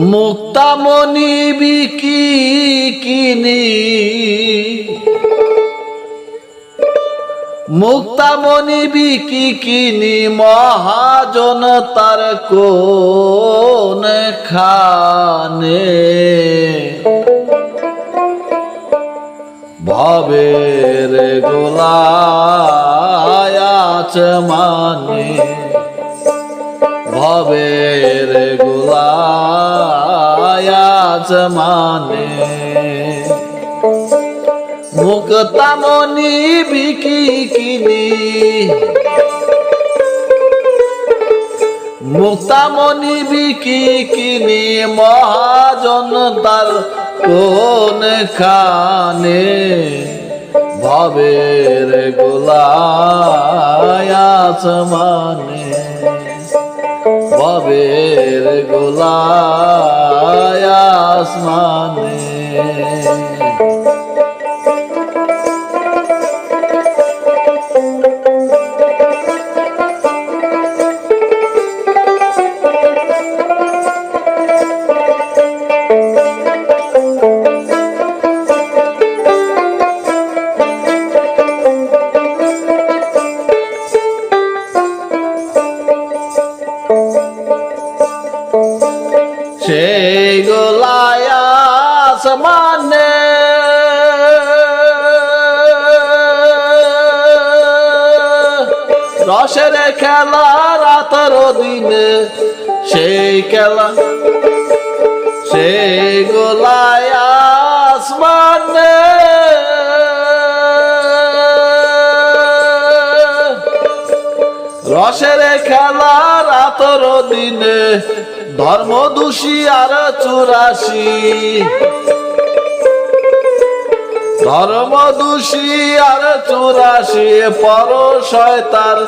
মুক্তামণি বিকি কিনি। মুক্তামণি বিকি কিনি, মহাজন তার কোন খানে। ভবের গোলায়াচ মানে ভবের গোলায়াচ মানে মুক্তামণি বিকি কিনি। মুক্তামণি বিকি কিনি, মহাজন তার কোন খানে। ভবের গোলায়াচ মানে ভবের গোলায়াস মানে রসের খেলা রাতের দিনে, সেই খেলা, সেই গোলায়াস মানে রসের খেলা রাতর দিনে ধর্ম দোষী আর চুরাশি। ধর্ম দোষী আর চুরাশি পর শয়তার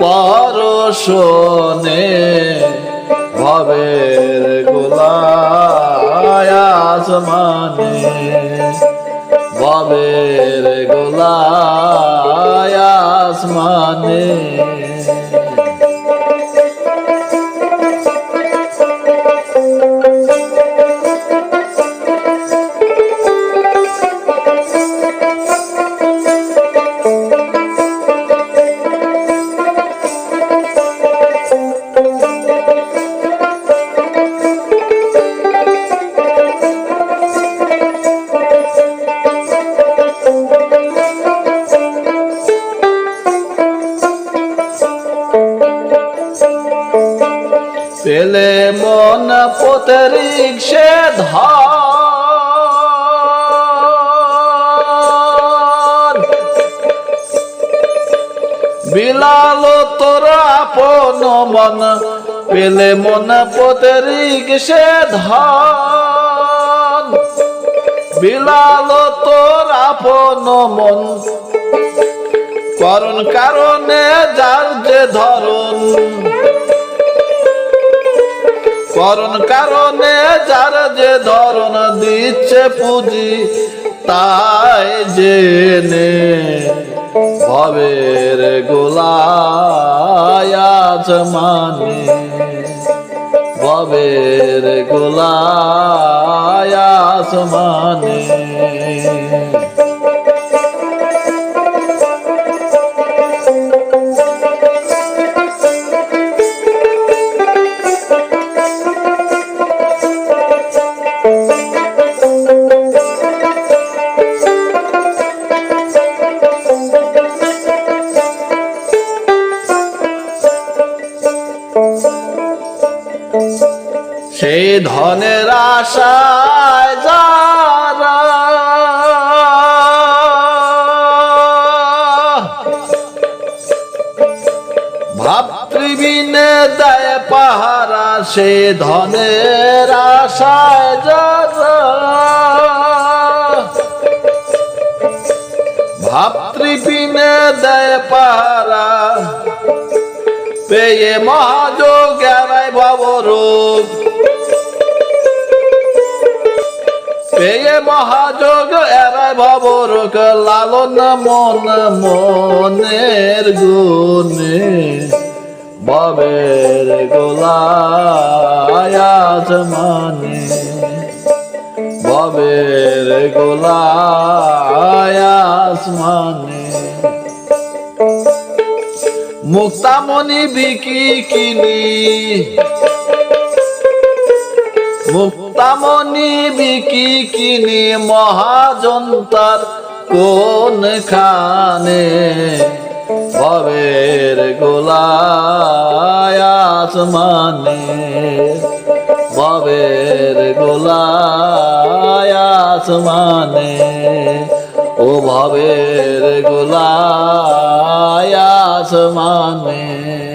পর শোনে। ভবের গোলায়াস মানে ভবের গোলায়াস মানে পেলে মন পোতরিক সে বিলাল, তোর আপন মন পেলে মন পোতরিক সে বিলাল, তোর আপন মন করণ কারণে যার যে ধরন করণ কারণে যার যে ধরন দিচ্ছে পুঁজি, তাই জেনে ভবের গোলায়াজ মানে। ভবের গোলায়াজ মানে। ধনের আশায় যারা ভাতৃবিনে দেয় পাহারা, সে ধনের আশায় যারা ভাতৃবিনে দেয় পাহারা, পেয়ে মহাযোগ এরাই ভবরূপ এই মহাযোগ এরাই ভবরক লালন মন, মনের গুণে। বাবের গোলায়াজ মানে। বাবের গোলায়াজ মানে। মুক্তামণি বিকি কিনি। মুক্তামণি বিকি কিনি মহাজন্তার কোন খানে? ভবের গোলায়াস মানে ভবের গোলায়াস মানে ও ভবের গোলায়াস মানে